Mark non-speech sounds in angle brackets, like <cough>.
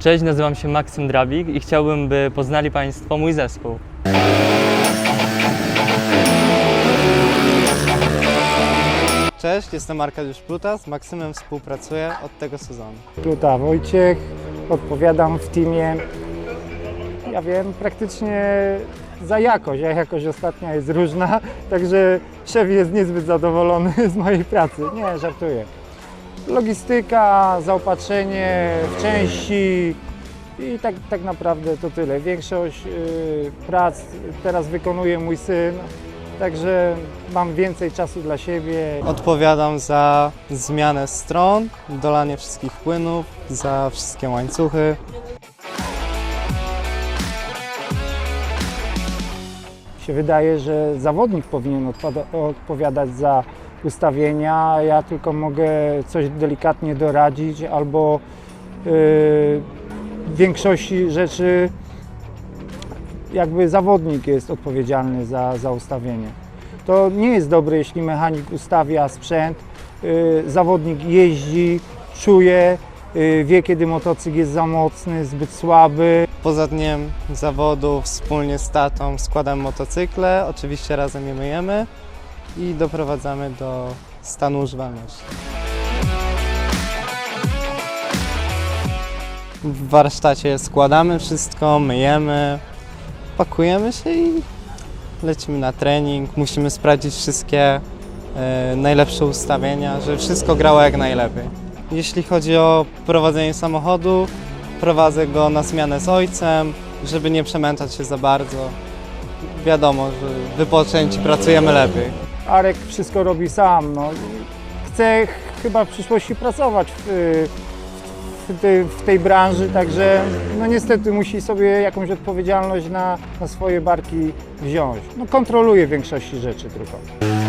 Cześć, nazywam się Maksym Drabik i chciałbym, by poznali Państwo mój zespół. Cześć, jestem Arkadiusz Pluta, z Maksymem współpracuję od tego sezonu. Pluta Wojciech, odpowiadam w teamie, ja wiem, praktycznie za jakość, a jakość ostatnia jest różna, także szef jest niezbyt zadowolony <laughs> z mojej pracy. Nie, żartuję. Logistyka, zaopatrzenie w części i tak, tak naprawdę to tyle. Większość y, prac teraz wykonuje mój syn, także mam więcej czasu dla siebie. Odpowiadam za zmianę stron, dolanie wszystkich płynów, za wszystkie łańcuchy. się wydaje, że zawodnik powinien odpowiadać za ustawienia, ja tylko mogę coś delikatnie doradzić albo yy, w większości rzeczy jakby zawodnik jest odpowiedzialny za, za ustawienie. To nie jest dobre, jeśli mechanik ustawia sprzęt, yy, zawodnik jeździ, czuje, yy, wie kiedy motocykl jest za mocny, zbyt słaby, Poza dniem zawodu wspólnie z tatą składamy motocykle, oczywiście razem je myjemy i doprowadzamy do stanu używalności. W warsztacie składamy wszystko, myjemy, pakujemy się i lecimy na trening. Musimy sprawdzić wszystkie e, najlepsze ustawienia, żeby wszystko grało jak najlepiej. Jeśli chodzi o prowadzenie samochodu, prowadzę go na zmianę z ojcem, żeby nie przemęczać się za bardzo. Wiadomo, że wypoczęci pracujemy lepiej. Arek wszystko robi sam. No. Chce ch- chyba w przyszłości pracować w, w, tej, w tej branży, także no niestety musi sobie jakąś odpowiedzialność na, na swoje barki wziąć. No, kontroluje w większości rzeczy tylko.